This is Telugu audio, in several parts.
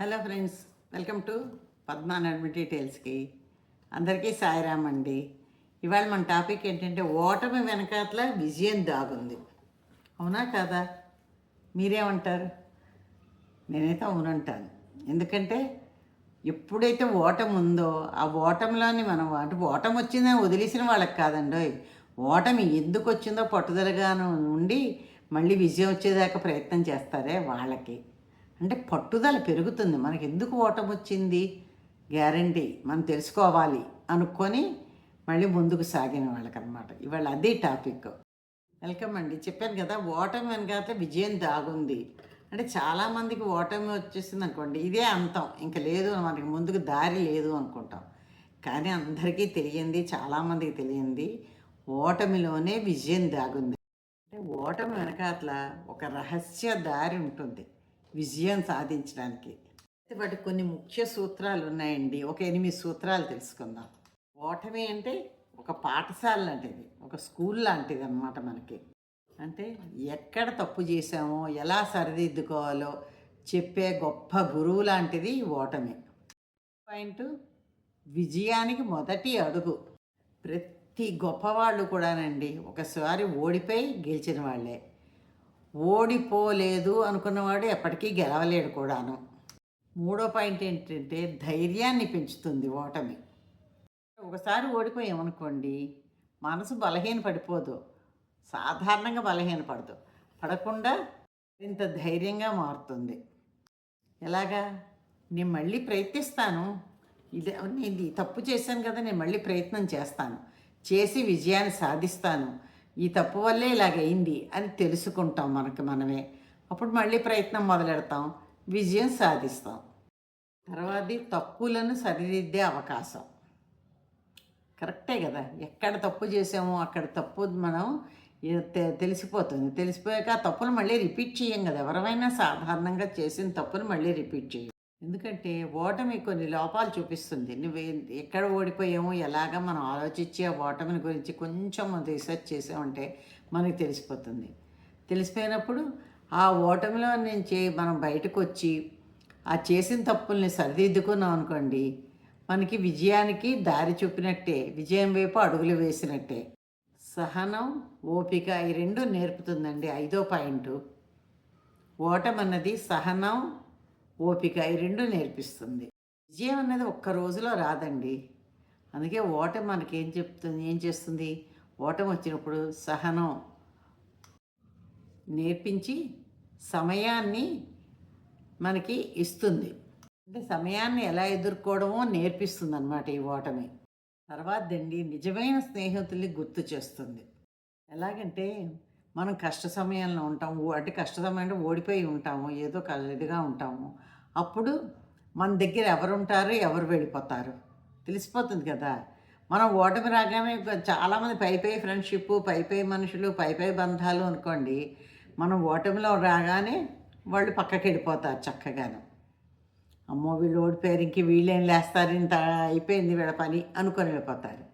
Hello friends welcome to Padma డీటెయిల్స్కి. అందరికీ సాయిరామ్ అండి. ఇవాళ మన టాపిక్ ఏంటంటే ఓటమి వెనకాతల విజయం దాగుంది. అవునా కాదా? మీరేమంటారు? నేనైతే అవునంటాను. ఎందుకంటే ఎప్పుడైతే ఓటమి ఉందో ఆ ఓటమిలోని మనం అంటే ఓటమి వచ్చిందని వదిలేసిన వాళ్ళకి కాదండి. ఓటమి ఎందుకు వచ్చిందో పట్టుదలగాను ఉండి మళ్ళీ విజయం వచ్చేదాకా ప్రయత్నం చేస్తారే వాళ్ళకి. అంటే పట్టుదల పెరుగుతుంది. మనకి ఎందుకు ఓటమి వచ్చింది గ్యారంటీ. మనం తెలుసుకోవాలి అనుకొని మళ్ళీ ముందుకు సాగిన వాళ్ళకనమాట ఇవాళ అదే టాపిక్. వెల్కమ్ అండి. చెప్పాను కదా ఓటమి వెనకాల విజయం దాగుంది. అంటే చాలామందికి ఓటమి వచ్చేసింది అనుకోండి ఇదే అంతం. ఇంకా లేదు మనకి ముందుకు దారి లేదు అనుకుంటాం. కానీ అందరికీ తెలియంది చాలామందికి తెలియంది ఓటమిలోనే విజయం దాగుంది. అంటే ఓటమి వెనకాతల ఒక రహస్య దారి ఉంటుంది. విజయం సాధించడానికి. వాటి కొన్ని ముఖ్య సూత్రాలు ఉన్నాయండి. ఒక ఎనిమిది సూత్రాలు తెలుసుకుందాం. ఓటమి అంటే ఒక పాఠశాల లాంటిది ఒక స్కూల్ లాంటిది అన్నమాట మనకి. అంటే ఎక్కడ తప్పు చేసామో ఎలా సరిదిద్దుకోవాలో చెప్పే గొప్ప గురువు లాంటిది ఓటమి. పాయింట్ విజయానికి మొదటి అడుగు. ప్రతి గొప్పవాళ్ళు కూడానండి ఒకసారి ఓడిపోయి గెలిచిన వాళ్ళే. ఓడిపోలేదు అనుకున్నవాడు ఎప్పటికీ గెలవలేడు కూడాను. మూడో పాయింట్ ఏంటంటే ధైర్యాన్ని పెంచుతుంది ఓటమి. ఒకసారి ఓడిపోయామనుకోండి మనసు బలహీన పడిపోదు సాధారణంగా బలహీన పడదు పడకుండా ఇంత ధైర్యంగా మారుతుంది. ఎలాగా? నేను మళ్ళీ ప్రయత్నిస్తాను. ఇది నేను తప్పు చేశాను కదా నేను మళ్ళీ ప్రయత్నం చేస్తాను. చేసి విజయాన్ని సాధిస్తాను. ఈ తప్పు వల్లే ఇలాగైంది అని తెలుసుకుంటాం మనకి మనమే. అప్పుడు మళ్ళీ ప్రయత్నం మొదలెడతాం. విజయం సాధిస్తాం. తర్వాతది తప్పులను సరిదిద్దే అవకాశం. కరెక్టే కదా? ఎక్కడ తప్పు చేసామో అక్కడ తప్పు మనం తె- తెలిసిపోతుంది. తెలిసిపోయాక ఆ తప్పును మళ్ళీ రిపీట్ చేయం కదా? ఎవరైనా సాధారణంగా చేసిన తప్పును మళ్ళీ రిపీట్ చేయం. ఎందుకంటే ఓటమి కొన్ని లోపాలు చూపిస్తుంది. నువ్వు ఎక్కడ ఓడిపోయామో ఎలాగ మనం ఆలోచించి ఆ ఓటమిని గురించి కొంచెం రీసెర్చ్ చేసామంటే మనకి తెలిసిపోతుంది. తెలిసిపోయినప్పుడు ఆ ఓటమిలో నుంచి మనం బయటకు వచ్చి ఆ చేసిన తప్పుల్ని సరిదిద్దుకున్నాం అనుకోండి మనకి విజయానికి దారి చూపినట్టే విజయం వైపు అడుగులు వేసినట్టే. సహనం ఓపిక ఈ రెండు నేర్పుతుందండి ఐదో పాయింట్. ఓటమన్నది సహనం ఓపిక ఈ రెండు నేర్పిస్తుంది. విజయం అనేది ఒక్క రోజులో రాదండి. అందుకే ఓటం మనకేం చెప్తుంది ఏం చేస్తుంది? ఓటం వచ్చినప్పుడు సహనం నేర్పించి సమయాన్ని మనకి ఇస్తుంది. అంటే సమయాన్ని ఎలా ఎదుర్కోవడమో నేర్పిస్తుంది అనమాట ఈ ఓటమి. తర్వాత అండి నిజమైన స్నేహితుల్ని గుర్తు చేస్తుంది. ఎలాగంటే మనం కష్ట సమయంలో ఉంటాము అంటే కష్ట సమయం అంటే ఓడిపోయి ఉంటాము ఏదో ఇదిగా ఉంటాము. అప్పుడు మన దగ్గర ఎవరు ఉంటారు ఎవరు వెళ్ళిపోతారు. తెలిసిపోతుంది కదా. మనం ఓటమి రాగానే చాలామంది పై పై ఫ్రెండ్షిప్ పై పై మనుషులు పై పై బంధాలు అనుకోండి. మనం ఓటమిలో రాగానే వాళ్ళు పక్కకి వెళ్ళిపోతారు చక్కగాను. అమ్మో వీళ్ళు ఓడిపోయారు ఇంక వీళ్ళేం లేస్తారు ఇంత అయిపోయింది వీళ్ళ పని అనుకొని వెళ్ళిపోతారు.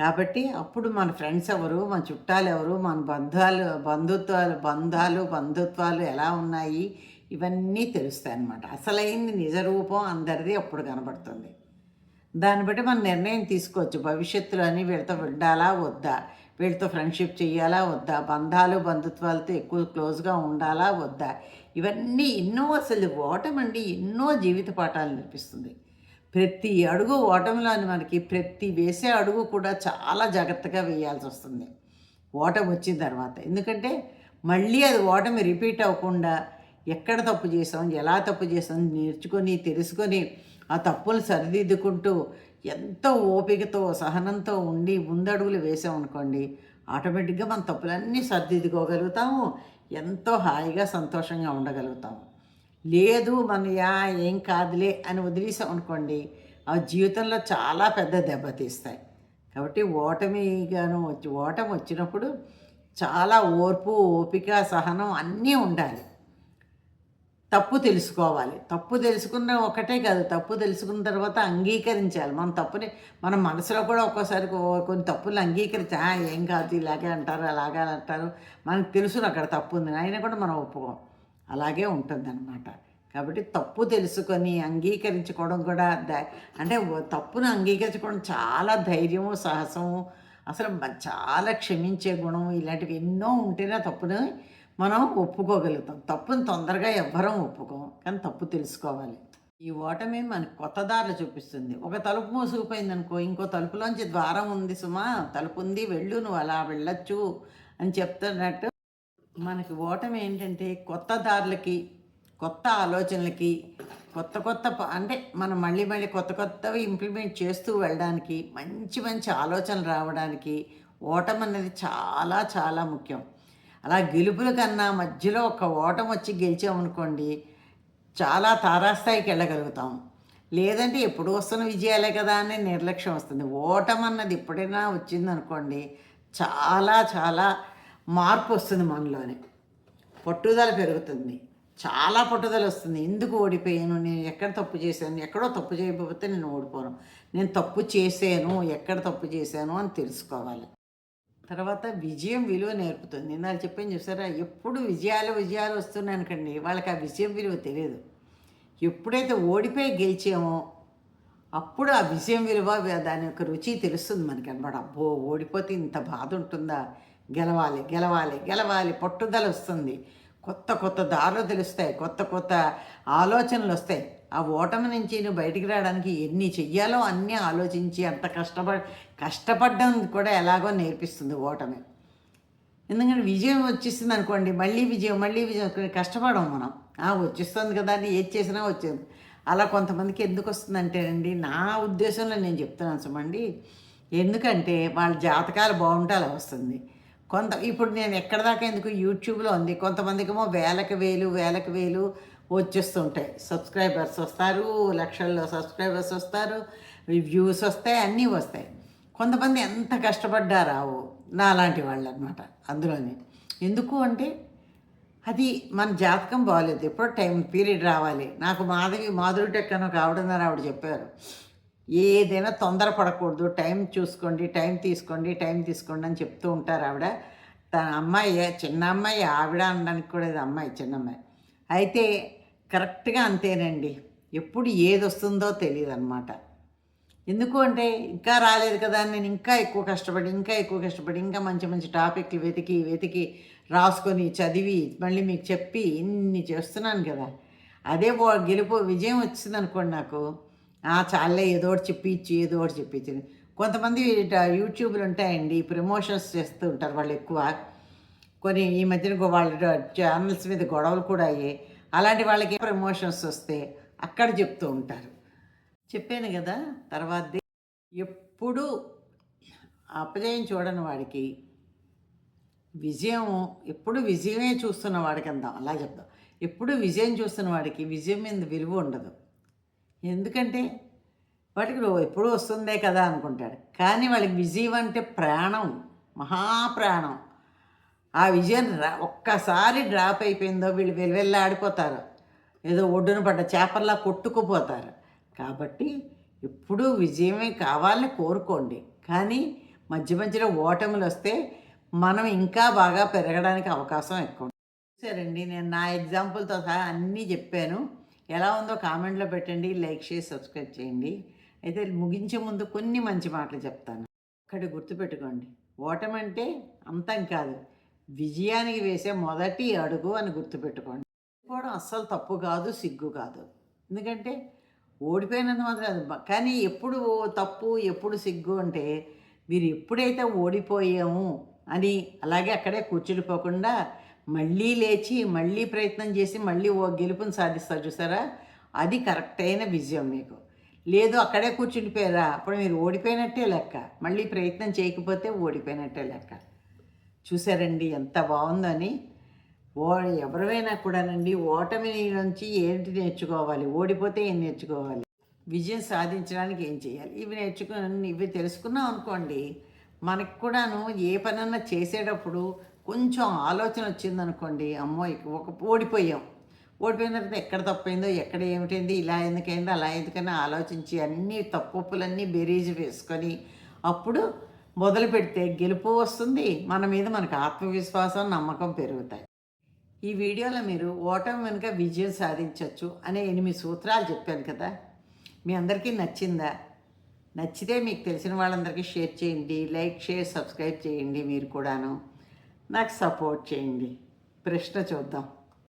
కాబట్టి అప్పుడు మన ఫ్రెండ్స్ ఎవరు మన చుట్టాలు ఎవరు మన బంధాలు బంధుత్వాలు బంధాలు బంధుత్వాలు ఎలా ఉన్నాయి ఇవన్నీ తెలుస్తాయి అన్నమాట. అసలైంది నిజ రూపం అందరిది అప్పుడు కనబడుతుంది. దాన్ని బట్టి మనం నిర్ణయం తీసుకోవచ్చు. భవిష్యత్తులో అని వీళ్ళతో ఉండాలా వద్దా? వీళ్ళతో ఫ్రెండ్షిప్ చేయాలా వద్దా? బంధాలు బంధుత్వాలతో ఎక్కువ క్లోజ్గా ఉండాలా వద్దా? ఇవన్నీ ఎన్నో అసలు ఓటమండి ఎన్నో జీవిత పాఠాలు నేర్పిస్తుంది. ప్రతి అడుగు ఓటమిలోని మనకి ప్రతి వేసే అడుగు కూడా చాలా జాగ్రత్తగా వేయాల్సి వస్తుంది. ఓటమి వచ్చిన తర్వాత. ఎందుకంటే మళ్ళీ అది ఓటమి రిపీట్ అవ్వకుండా ఎక్కడ తప్పు చేసాం ఎలా తప్పు చేసాం నేర్చుకొని తెలుసుకొని ఆ తప్పులు సరిదిద్దుకుంటూ ఎంతో ఓపికతో సహనంతో ఉండి ముందడుగులు వేసామనుకోండి ఆటోమేటిక్గా మన తప్పులన్నీ సరిదిద్దుకోగలుగుతాము ఎంతో హాయిగా సంతోషంగా ఉండగలుగుతాము. లేదు మనయా ఏం కాదులే అని వదిలేసాం అనుకోండి ఆ జీవితంలో చాలా పెద్ద దెబ్బతీస్తాయి కాబట్టి ఓటమిగాను వచ్చి ఓటమి వచ్చినప్పుడు చాలా ఓర్పు ఓపిక సహనం అన్నీ ఉండాలి. తప్పు తెలుసుకోవాలి. తప్పు తెలుసుకున్న ఒకటే కాదు తప్పు తెలుసుకున్న తర్వాత అంగీకరించాలి. మన తప్పుని మన మనసులో కూడా ఒక్కోసారి కొన్ని తప్పులు అంగీకరించా ఏం కాదు ఇలాగే అంటారు అలాగే అంటారు. మనకు తెలుసు అక్కడ తప్పు ఉంది. అయినా కూడా మనం ఒప్పుకోం. అలాగే ఉంటుందన్నమాట. కాబట్టి తప్పు తెలుసుకొని అంగీకరించుకోవడం కూడా అంటే తప్పును అంగీకరించుకోవడం చాలా ధైర్యము సాహసము అసలు చాలా క్షమించే గుణం ఇలాంటివి ఎన్నో ఉంటేనే తప్పుని మనం ఒప్పుకోగలుగుతాం. తప్పుని తొందరగా ఎవ్వరం ఒప్పుకోం కానీ తప్పు తెలుసుకోవాలి. ఈ ఓటమి మనకు కొత్త దారులు చూపిస్తుంది. ఒక తలుపు మూసుకుపోయింది అనుకో ఇంకో తలుపులోంచి ద్వారం ఉంది సుమా తలుపు ఉంది వెళ్ళు నువ్వు అలా వెళ్ళొచ్చు అని చెప్తున్నట్టు మనకి ఓటమి ఏంటంటే కొత్త దారులకి కొత్త ఆలోచనలకి కొత్త కొత్త ప- అంటే మనం మళ్ళీ మళ్ళీ కొత్త కొత్తవి ఇంప్లిమెంట్ చేస్తూ వెళ్ళడానికి మంచి మంచి ఆలోచనలు రావడానికి ఓటం అనేది చాలా చాలా ముఖ్యం. అలా గెలుపుల కన్నా మధ్యలో ఒక ఓటం వచ్చి గెలిచామనుకోండి చాలా తారాస్థాయికి వెళ్ళగలుగుతాం. లేదంటే ఎప్పుడు వస్తున్న విజయాలే కదా అని నిర్లక్ష్యం వస్తుంది. ఓటం అన్నది ఎప్పుడైనా వచ్చిందనుకోండి చాలా చాలా మార్పు వస్తుంది మనలోనే. పట్టుదల పెరుగుతుంది. చాలా పట్టుదల వస్తుంది. ఎందుకు ఓడిపోయాను? నేను ఎక్కడ తప్పు చేశాను? ఎక్కడో తప్పు చేయకపోతే నేను ఓడిపోను. నేను తప్పు చేశాను. ఎక్కడ తప్పు చేశాను అని తెలుసుకోవాలి. తర్వాత విజయం విలువ నేర్పుతుంది. ఇందాక చెప్పాను చూసారా? ఎప్పుడు విజయాలు విజయాలు వస్తున్నాయనుకండి వాళ్ళకి ఆ విజయం విలువ తెలియదు. ఎప్పుడైతే ఓడిపోయి గెలిచామో అప్పుడు ఆ విజయం విలువ దాని యొక్క రుచి తెలుస్తుంది మనకి అనమాట అబ్బో ఓడిపోతే ఇంత బాధ ఉంటుందా? గెలవాలి గెలవాలి గెలవాలి పట్టుదల వస్తుంది. కొత్త కొత్త దారులు తెలుస్తాయి కొత్త కొత్త ఆలోచనలు వస్తాయి. ఆ ఓటమి నుంచి నువ్వు బయటికి రావడానికి ఎన్ని చెయ్యాలో అన్నీ ఆలోచించి అంత కష్టపడి కష్టపడడం కూడా ఎలాగో నేర్పిస్తుంది ఓటమి. ఎందుకంటే విజయం వచ్చేసింది అనుకోండి మళ్ళీ విజయం మళ్ళీ విజయం కష్టపడము కష్టపడం మనం. ఆ, వచ్చేస్తుంది కదా అని ఏది చేసినా వచ్చేది. అలా కొంతమందికి ఎందుకు వస్తుందంటేనండి నా ఉద్దేశంలో నేను చెప్తున్నాను సుమండి ఎందుకంటే వాళ్ళ జాతకాలు బాగుంటే అలా వస్తుంది. కొంత ఇప్పుడు నేను ఎక్కడ దాకా ఎందుకు యూట్యూబ్లో ఉంది? కొంతమందికేమో వేలకు వేలు వేలకు వేలు వచ్చేస్తుంటాయి. సబ్స్క్రైబర్స్ వస్తారు లక్షల్లో సబ్స్క్రైబర్స్ వస్తారు వ్యూస్ వస్తాయి అన్నీ వస్తాయి. కొంతమంది ఎంత కష్టపడ్డారావు నా లాంటి వాళ్ళు అనమాట అందులోనే. ఎందుకు అంటే అది మన జాతకం బాగాలేదు ఎప్పుడో టైం పీరియడ్ రావాలి. నాకు మాధవి మాధురి టెక్ అని ఒక ఆవిడ చెప్పారు. ఏదైనా తొందర పడకూడదు టైం చూసుకోండి టైం తీసుకోండి టైం తీసుకోండి అని చెప్తూ ఉంటారు ఆవిడ. తన అమ్మాయి చిన్న అమ్మాయి ఆవిడ అనడానికి కూడా ఇది అమ్మాయి చిన్న అమ్మాయి. అయితే కరెక్ట్గా అంతేనండి. ఎప్పుడు ఏది వస్తుందో తెలియదు అనమాట ఎందుకు అంటే ఇంకా రాలేదు కదా నేను ఇంకా ఎక్కువ కష్టపడి ఇంకా ఎక్కువ కష్టపడి ఇంకా మంచి మంచి టాపిక్లు వెతికి వెతికి రాసుకొని చదివి మళ్ళీ మీకు చెప్పి ఇన్ని చేస్తున్నాను కదా. అదే గెలుపు విజయం వచ్చింది అనుకోండి నాకు. చాలే ఏదో ఒకటి చెప్పించి ఏదో ఒకటి చెప్పించి కొంతమంది యూట్యూబ్లు ఉంటాయండి ప్రమోషన్స్ చేస్తూ ఉంటారు వాళ్ళు ఎక్కువ. కొన్ని ఈ మధ్యన వాళ్ళ ఛానల్స్ మీద గొడవలు కూడా అయ్యాయి. అలాంటి వాళ్ళకి ప్రమోషన్స్ వస్తే అక్కడ చెప్తూ ఉంటారు. చెప్పాను కదా తర్వాత ఎప్పుడు అపజయం చూడని వాడికి విజయం ఎప్పుడు విజయమే చూస్తున్న వాడికి అందాం అలా చెప్దాం. ఎప్పుడు విజయం చూస్తున్న వాడికి విజయం మీద విలువ ఉండదు. ఎందుకంటే వాటికి ఎప్పుడూ ఎప్పుడు వస్తుందే కదా అనుకుంటాడు. కానీ వాళ్ళకి విజయం అంటే ప్రాణం మహాప్రాణం. ఆ విజయం ఒక్కసారి డ్రాప్ అయిపోయిందో వీళ్ళు వెల్వెల్లాడిపోతారు ఏదో ఒడ్డున పడ్డ చేపల్లా కొట్టుకుపోతారు. కాబట్టి ఎప్పుడూ విజయమే కావాలని కోరుకోండి. కానీ మధ్య మధ్యలో ఓటములు వస్తే మనం ఇంకా బాగా పెరగడానికి అవకాశం ఎక్కువ సరేండి నేను నా ఎగ్జాంపుల్తో సహా అన్నీ చెప్పాను. ఎలా ఉందో కామెంట్లో పెట్టండి లైక్ చేసి సబ్స్క్రైబ్ చేయండి. అయితే ముగించే ముందు కొన్ని మంచి మాటలు చెప్తాను. ఒకటి గుర్తుపెట్టుకోండి. ఓటమంటే అంతం కాదు. విజయానికి వేసే మొదటి అడుగు అని గుర్తుపెట్టుకోండి. ఓడిపోవడం అస్సలు తప్పు కాదు సిగ్గు కాదు. ఎందుకంటే ఓడిపోయినంత మాత్రం అది కానీ ఎప్పుడు తప్పు ఎప్పుడు సిగ్గు అంటే మీరు ఎప్పుడైతే ఓడిపోయాము అని అలాగే అక్కడే కూర్చుడిపోకుండా మళ్ళీ లేచి మళ్ళీ ప్రయత్నం చేసి మళ్ళీ ఓ గెలుపుని సాధిస్తారు చూసారా? అది కరెక్ట్ అయిన విజయం మీకు. లేదు అక్కడే కూర్చుండిపోయారా? అప్పుడు మీరు ఓడిపోయినట్టే లెక్క. మళ్ళీ ప్రయత్నం చేయకపోతే ఓడిపోయినట్టే లెక్క. చూసారండి ఎంత బాగుందని. ఓ ఎవరైనా కూడానండి ఓటమి నుంచి ఏంటి నేర్చుకోవాలి? ఓడిపోతే ఏం నేర్చుకోవాలి? విజయం సాధించడానికి ఏం చేయాలి? ఇవి నేర్చుకుని ఇవి తెలుసుకున్నాం అనుకోండి మనకు కూడాను ఏ పనన్నా చేసేటప్పుడు కొంచెం ఆలోచన వచ్చిందనుకోండి అమ్మో ఒక ఓడిపోయాం. ఓడిపోయిన తర్వాత ఎక్కడ తప్పైందో ఎక్కడ ఏమిటైంది ఇలా ఎందుకైందో అలా ఎందుకైనా ఆలోచించి అన్ని తప్పులన్నీ బెరీజ్ వేసుకొని అప్పుడు మొదలు పెడితే గెలుపు వస్తుంది. మన మీద మనకు ఆత్మవిశ్వాసం నమ్మకం పెరుగుతాయి. ఈ వీడియోలో మీరు ఓటమి వెనుక విజయం సాధించవచ్చు అనే ఎనిమిది సూత్రాలు చెప్పాను కదా. మీ అందరికీ నచ్చిందా? నచ్చితే మీకు తెలిసిన వాళ్ళందరికీ షేర్ చేయండి లైక్ షేర్ సబ్స్క్రైబ్ చేయండి మీరు కూడాను. నాకు సపోర్ట్ చేయండి. ప్రశ్న చూద్దాం.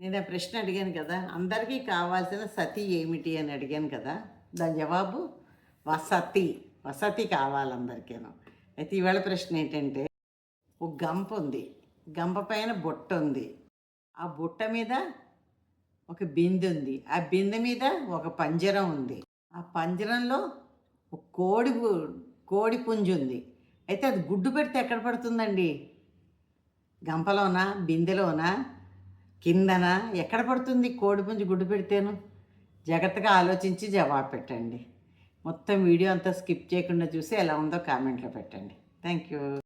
నేను ఆ ప్రశ్న అడిగాను కదా. అందరికీ కావాల్సిన సతి ఏమిటి అని అడిగాను కదా. దాని జవాబు? వసతి. వసతి కావాలి అందరికీను. అయితే ఇవాళ ప్రశ్న ఏంటంటే ఒక గంప ఉంది. గంప పైన బుట్ట ఉంది. ఆ బుట్ట మీద ఒక బిందె ఉంది. ఆ బిందె మీద ఒక పంజరం ఉంది. ఆ పంజరంలో ఒక కోడి పు- కోడి పుంజు ఉంది. అయితే అది గుడ్డు పెడితే ఎక్కడ పడుతుందండి? గంపలోనా బిందెలోనా కిందన? ఎక్కడ పడుతుంది కోడిపుంజు గుడ్డు పెడితేను? జాగ్రత్తగా ఆలోచించి జవాబు పెట్టండి. మొత్తం వీడియో అంతా స్కిప్ చేయకుండా చూసి ఎలా ఉందో కామెంట్లో పెట్టండి. Thank you.